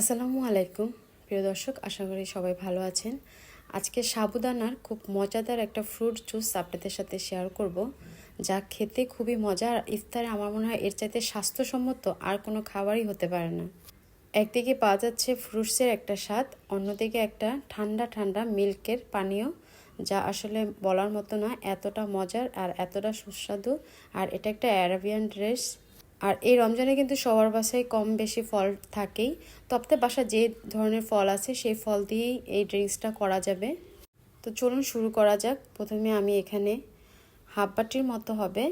আসসালামু আলাইকুম। প্রিয় দর্শক, আশা করি সবাই ভালো আছেন। আজকে সাবুদানার খুব মজাদার একটা ফ্রুট জুস আপনাদের সাথে শেয়ার করব, যা খেতে খুবই মজার ইফতারে আমার মনে হয় এর চাইতে স্বাস্থ্যসম্মত আর কোনো খাবারই হতে পারে না। একদিকে পাওয়া যাচ্ছে ফ্রুটসের একটা স্বাদ, অন্যদিকে একটা ঠান্ডা ঠান্ডা মিল্কের পানীয়, যা আসলে বলার মতো না, এতটা মজার আর এতটা সুস্বাদু। আর এটা একটা অ্যারাবিয়ান ড্রেস আর এই রমজানে কিন্তু সবার বাসায় কম বেশি ফল থাকেই। তো আপনাদের বাসা যে ধরনের ফল আছে, সেই ফল দিয়েই এই ড্রিঙ্কসটা করা যাবে। তো চলুন শুরু করা যাক। প্রথমে আমি এখানে হাফ বাটির মতো হবে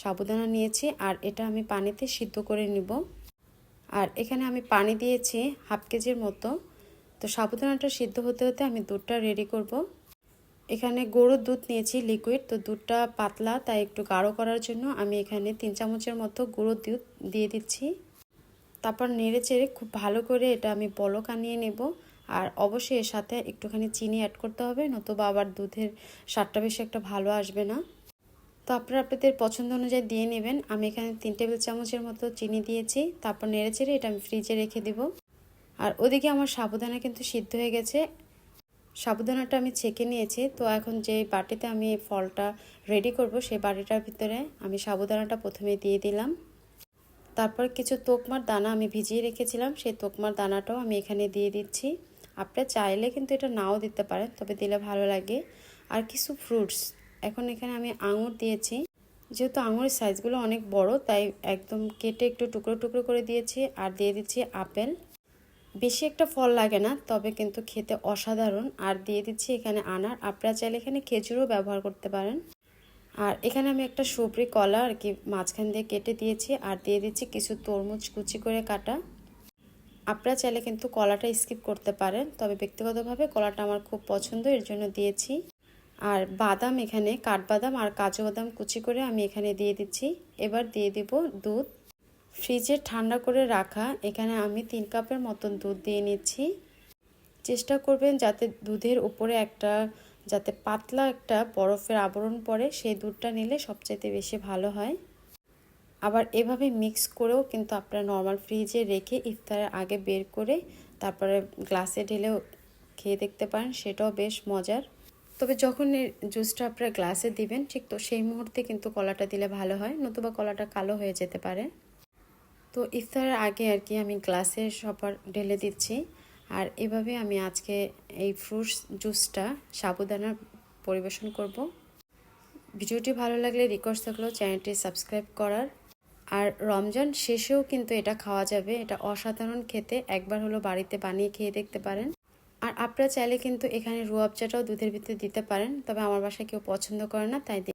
সাবুদানা নিয়েছি আর এটা আমি পানিতে সিদ্ধ করে নিব। আর এখানে আমি পানি দিয়েছি হাফ কেজির মতো। তো সাবুদানাটা সিদ্ধ হতে হতে আমি দুধটা রেডি করব। এখানে গরুর দুধ নিয়েছি লিকুইড তো দুধটা পাতলা, তাই একটু গাঢ় করার জন্য আমি এখানে তিন চামচের মতো গুঁড়োর দুধ দিয়ে দিচ্ছি। তারপর নেড়ে চেড়ে খুব ভালো করে এটা আমি বলক আনিয়ে নেব। আর অবশ্যই এর সাথে একটুখানি চিনি অ্যাড করতে হবে, নতুবা আবার দুধের স্বাদটা বেশি একটা ভালো আসবে না। তো আপনারা আপনাদের পছন্দ অনুযায়ী দিয়ে নেবেন। আমি এখানে তিন টেবিল চামচের মতো চিনি দিয়েছি। তারপর নেড়ে চেড়ে এটা আমি ফ্রিজে রেখে দিব। আর ওদিকে আমার সাবুদানা কিন্তু সিদ্ধ হয়ে গেছে। সাবুদানাটা আমি ছেঁকে নিয়েছি। তো এখন যে বাটিতে আমি ফলটা রেডি করব, সেই বাটিটার ভিতরে আমি সাবুদানাটা প্রথমে দিয়ে দিলাম। তারপর কিছু তোকমার দানা আমি ভিজিয়ে রেখেছিলাম, সেই তোকমার দানাটাও আমি এখানে দিয়ে দিচ্ছি। আপনারা চাইলে কিন্তু এটা নাও দিতে পারেন, তবে দিলে ভালো লাগে। আর কিছু ফ্রুটস এখন এখানে আমি আঙুর দিয়েছি। যেহেতু আঙুরের সাইজগুলো অনেক বড়, তাই একদম কেটে একটু টুকরো টুকরো করে দিয়েছি, আর দিয়ে দিচ্ছি আপেল। বেশি একটা ফল লাগে না, তবে কিন্তু খেতে অসাধারণ। আর দিয়ে দিচ্ছি এখানে আনার। আপনারা চাইলে এখানে খেজুরও ব্যবহার করতে পারেন। আর এখানে আমি একটা সবরি কলা আর কি মাঝখান দিয়ে কেটে দিয়েছি। আর দিয়ে দিচ্ছি কিছু তরমুজ কুচি করে কাটা। আপনারা চাইলে কিন্তু কলাটা স্কিপ করতে পারেন, তবে ব্যক্তিগতভাবে কলাটা আমার খুব পছন্দ, এর জন্য দিয়েছি। আর বাদাম এখানে, কাঠবাদাম আর কাজু বাদাম কুচি করে আমি এখানে দিয়ে দিচ্ছি। এবার দিয়ে দিব দুধ। ফ্রিজে ঠান্ডা করে রাখা, এখানে আমি তিন কাপের মতন দুধ দিয়ে নিচ্ছি। চেষ্টা করবেন যাতে দুধের উপরে একটা, যাতে পাতলা একটা বরফের আবরণ পড়ে, সেই দুধটা নিলে সবচাইতে বেশি ভালো হয়। আবার এভাবে মিক্স করেও কিন্তু আপনারা নর্মাল ফ্রিজে রেখে ইফতারের আগে বের করে তারপরে গ্লাসে ঢেলেও খেয়ে দেখতে পারেন, সেটাও বেশ মজার। তবে যখন জুসটা আপনারা গ্লাসে দিবেন, ঠিক তো সেই মুহূর্তে কিন্তু কলাটা দিলে ভালো হয়, নতুবা কলাটা কালো হয়ে যেতে পারে। তো ইফতারের আগে আর কি আমি গ্লাসে সবার ঢেলে দিচ্ছি। আর এভাবে আমি আজকে এই ফ্রুটস জুসটা সাবুদানার পরিবেশন করব। ভিডিওটি ভালো লাগলে রিকোয়েস্ট থাকলেও চ্যানেলটি সাবস্ক্রাইব করার। আর রমজান শেষেও কিন্তু এটা খাওয়া যাবে। এটা অসাধারণ খেতে। একবার হলো বাড়িতে বানিয়ে খেয়ে দেখতে পারেন। আর আপনারা চাইলে কিন্তু এখানে রুয়াবচাটাও দুধের ভিতরে দিতে পারেন। তবে আমার বাসায় কেউ পছন্দ করে না, তাই